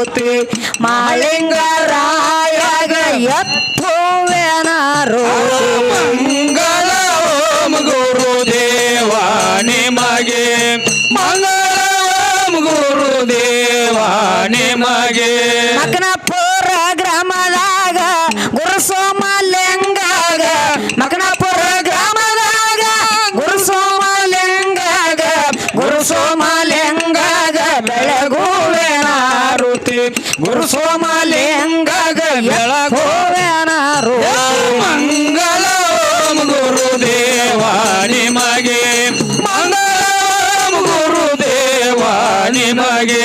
ಜ್ಯೋತಿ ಮಾಳಿಂಗರಾಯಗ ಎತ್ತುವೆನಾರು ಮಂಗಲ ಓಂ ಗುರುದೇವ ನಿಮಗೆ ಮಂಗಲ ಓಂ ಗುರುದೇವ ನಿಮಗೆ ಮಗನ ಗುರು ಸೋಮಲಿಂಗಾಗ ಬೆಳಗುವೆನಾರು ಮಂಗಳ ಗುರುದೇವ ನಿಮಗೆ ಮಂಗಳ ಗುರುದೇವ ನಿಮಗೆ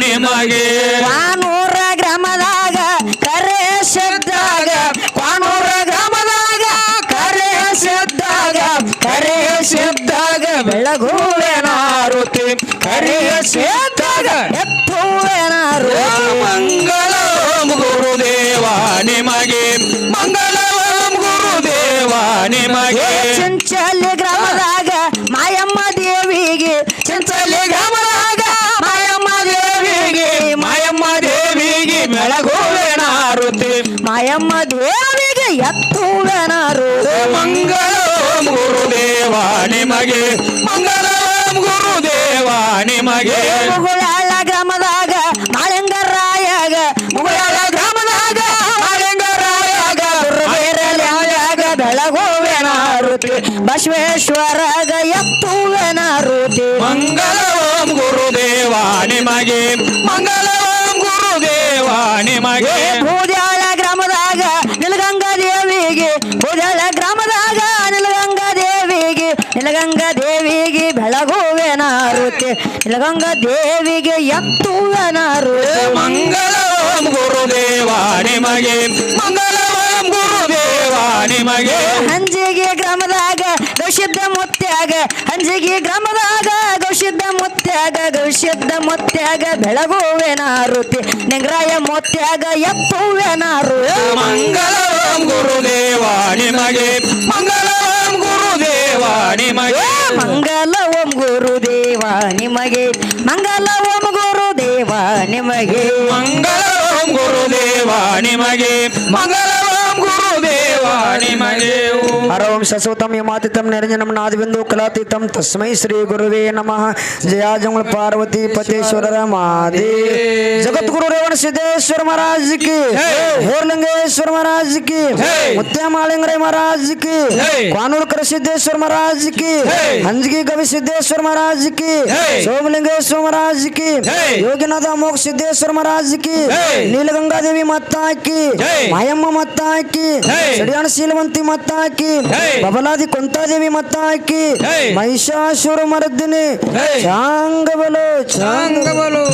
ನಿಮಗೆ. ಕಾನೂರ ಗ್ರಾಮದಾಗ ಕರೆ ಶಬ್ದಾಗ ಕಾನೂರ ಗ್ರಾಮದಾಗ ಕರೆ ಶಬ್ದಾಗ ಕರೆ ಶಬ್ದಾಗ ಬೆಳಗುವೆನಾರುತಿ ಕರೆ ಶಬ್ದಾಗ ಎತ್ತುವೆನಾರು ಮಂಗಳ ಗುರುದೇವ ನಿಮಗೆ. ಮಂಗಳ ಗುರುದೇವ ನಿಮಗೆ. ಚಿಂಚಲಿ ದೇವಿಗೆ ಎತ್ತುವೆನಾರುತಿ ಮಂಗಳ ಗುರುದೇವ ನಿಮಗೆ. ಮಂಗಳ ಗುರುದೇವ ನಿಮಗೆ. ಮುಗುಳಾಳ ಗ್ರಾಮದಾಗ ಮಾಳಿಂಗರಾಯಾಗ. ಮುಗುಳಾಳ ಗ್ರಾಮದಾಗ ಮಾಳಿಂಗರಾಯಾಗ. ಬೇರೆಯಾಗ ಬೆಳಗುವೆನಾರುತಿ ಬಸವೇಶ್ವರಗ ಎತ್ತುವೆನಾರುತಿ ಮಂಗಳ ಗುರುದೇವ ನಿಮಗೆ. ಮಂಗಳ ಗುರುದೇವ ನಿಮಗೆ. ಭೂದ್ಯಾಳ ನಿಲಗಂಗಾ ದೇವಿಗೆ ಎತ್ತುವನರು ಮಂಗಳಂ ಗುರುದೇವ ನಿಮಗೆ. ಮಂಗಳಂ ಗುರುದೇವ ನಿಮಗೆ. ಹಂಜಿಗೆ ಗ್ರಾಮದಾಗ ಗೌಶಿದ್ದ ಮುತ್ಯಾಗ ಹಂಜಿಗೆ ಗ್ರಾಮದಾಗ ಗೌಶಿದ್ದ ಮುತ್ಯಾಗ ಗೌಶಿದ್ದ ಮುತ್ಯಾಗ ಬೆಳಗುವೆನಾರುತಿ ನಿಂಗ್ರಾಯ ಮುತ್ಯಾಗ ಎತ್ತುವೆನಾರು ಮಂಗಳಂ ಗುರುದೇವ ನಿಮಗೆ. ಮಂಗಳಂ ನಿಮಗೆ ಮಂಗಲ ಓಂ ಗುರುದೇವ ನಿಮಗೆ ಮಂಗಳಂ ಗುರುದೇವ ನಿಮಗೆ ಮಂಗಲ ಹರ ಓಂ ಯಮಾತಿತಂ ನಿರಂಜನಂ ನಾದಬಿಂದು ಕಲಾತೀತಂ. ತಸ್ಮೈ ಶ್ರೀ ಗುರುವೇ ನಮಃ. ಜಯಾಜಂಗಳ ಪಾರ್ವತಿ ಪತೇಶ್ವರರ ಮಾದೇ ಜಗದ್ಗುರು ರೇವಣ ಸಿದ್ದೇಶ್ವರ ಮಹಾರಾಜ್ ಕಿ. ಹೇರ್ಲಿಂಗೇಶ್ವರ ಮಹಾರಾಜ್ ಕಿ. ಮುತ್ಯಮಾಳಿಂಗರೇ ಮಹಾರಾಜ್ ಕಿ. ಕಾನೂರ್ಕರ ಸಿದ್ದೇಶ್ವರ ಮಹಾರಾಜ್ ಕಿ. ಹಂಜಗಿ ಕವಿ ಸಿದ್ದೇಶ್ವರ ಮಹಾರಾಜ್ ಕಿ. ಸೋಮಲಿಂಗೇಶ್ವರ ಮಹಾರಾಜ್ ಕಿ. ಯೋಗಿನಾಥ ಅಮೋಘ ಸಿದ್ದೇಶ್ವರ ಮಹಾರಾಜ್ ಕಿ. ನೀಲಗಂಗಾದೇವಿ ಮತ್ತಾಕಿ. ಮಾಯಮ್ಮ ಮತ್ತಾಕಿ. ಸಡಿಯಾಣ ಶೀಲವಂತಿ ಮತ್ತಾಕಿ ಬಬಲಾದಿ ಕೊಂತಾದೇವಿ ಮತ್ತಾಕಿ ಮಹಿಷಾಸುರ ಮರ್ದಿನಿ ಚಾಂಗ ಬಲು ಚಾಂಗ ಬಲು